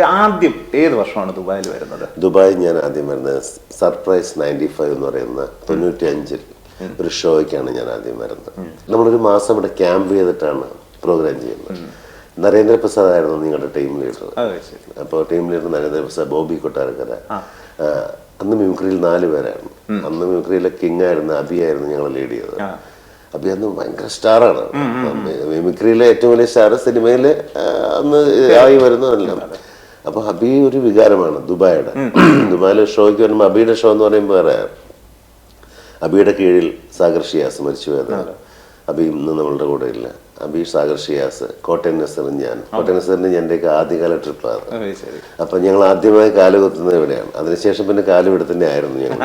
ആദ്യം ഏത് വർഷമാണ് ദുബായിൽ വരുന്നത്? ദുബായ് ഞാൻ ആദ്യം വരുന്നത് സർപ്രൈസ് നയന്റി ഫൈവ് എന്ന് പറയുന്ന തൊണ്ണൂറ്റി അഞ്ചിൽ ഒരു ഷോയ്ക്കാണ് ഞാൻ ആദ്യം വരുന്നത്. നമ്മളൊരു മാസം ഇവിടെ ക്യാമ്പ് ചെയ്തിട്ടാണ് പ്രോഗ്രാം ചെയ്യുന്നത്. നരേന്ദ്രപ്രസാദ് ആയിരുന്നു നിങ്ങളുടെ ടീം ലീഡർ അപ്പോൾ ടീം ലീഡർ നരേന്ദ്രപ്രസാദ് ബോബി കൊട്ടാരക്കര. അന്ന് മിമിക്രിയിൽ നാല് പേരായിരുന്നു. അന്ന് മിമിക്രിയിലെ കിങ് ആയിരുന്നു അബി ആയിരുന്നു ഞങ്ങൾ ലീഡ് ചെയ്തത്. അബി അന്ന് ഭയങ്കര സ്റ്റാറാണ് മിമിക്രിയിലെ ഏറ്റവും വലിയ സ്റ്റാർ സിനിമയിൽ അന്ന് ആയി വരുന്നതെല്ലാം. അപ്പൊ ഹബി ഒരു വികാരമാണ് ദുബായുടെ ദുബായിലെ ഷോയ്ക്ക് വരുമ്പോൾ അബിയുടെ ഷോ എന്ന് പറയുമ്പോൾ വേറെ അബിയുടെ കീഴിൽ സാഗർ ഷിയാസ് മരിച്ചു പോയതാണ് അബി ഇന്ന് നമ്മളുടെ കൂടെ ഇല്ല. അബി സാഗർ ഷിയാസ് കോട്ടയം നസറും ഞാൻ. കോട്ടയം നസറിന് എന്റെയൊക്കെ ആദ്യകാല ട്രിപ്പാണ്. അപ്പം ഞങ്ങൾ ആദ്യമായി കാൽ കുത്തുന്നത് ഇവിടെയാണ്. അതിനുശേഷം പിന്നെ കാൽ ഇവിടെ തന്നെ ആയിരുന്നു ഞങ്ങൾ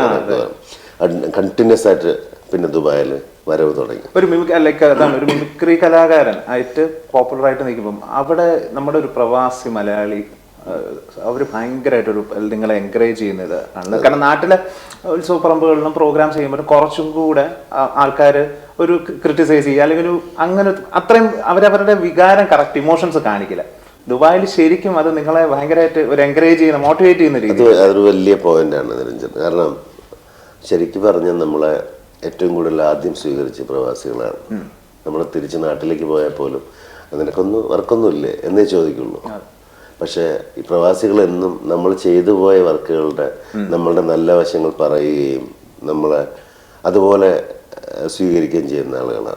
കണ്ടിന്യൂസ് ആയിട്ട് പിന്നെ ദുബായിൽ വരവ് തുടങ്ങി. ഒരു ഒരു മിമിക്രി കലാകാരൻ ആയിട്ട് പോപ്പുലർ ആയിട്ട് നിൽക്കുമ്പം അവിടെ നമ്മുടെ ഒരു പ്രവാസി മലയാളി അവർ ഭയങ്കരമായിട്ടൊരു നിങ്ങളെ എൻകറേജ് ചെയ്യുന്നത് ആണ്. കാരണം നാട്ടിലെ ഉത്സവ പറമ്പുകളിലും പ്രോഗ്രാം ചെയ്യുമ്പോൾ കുറച്ചും കൂടെ ആൾക്കാർ ഒരു ക്രിട്ടിസൈസ് ചെയ്യുക അല്ലെങ്കിൽ ഒരു അങ്ങനെ അത്രയും അവരവരുടെ വികാരം കറക്റ്റ് ഇമോഷൻസ് കാണിക്കില്ല. ദുബായിൽ ശരിക്കും അത് നിങ്ങളെ ഭയങ്കരമായിട്ട് ഒരു എൻകറേജ് ചെയ്യുന്ന മോട്ടിവേറ്റ് ചെയ്യുന്ന രീതി അത് അതൊരു വലിയ പോയിന്റാണ് നിരഞ്ജൻ. കാരണം ശരിക്കും പറഞ്ഞാൽ നമ്മളെ ഏറ്റവും കൂടുതൽ ആദ്യം സ്വീകരിച്ച പ്രവാസികളാണ്. നമ്മൾ തിരിച്ച് നാട്ടിലേക്ക് പോയാൽ പോലും നിനക്കൊന്നും വർക്കൊന്നുമില്ലേ എന്നേ ചോദിക്കുള്ളൂ. പക്ഷേ ഈ പ്രവാസികൾ എന്നും നമ്മൾ ചെയ്തു പോയ വർക്കുകളുടെ നമ്മളുടെ നല്ല വശങ്ങൾ പറയുകയും നമ്മളെ അതുപോലെ സ്വീകരിക്കുകയും ചെയ്യുന്ന ആളുകളാണ്.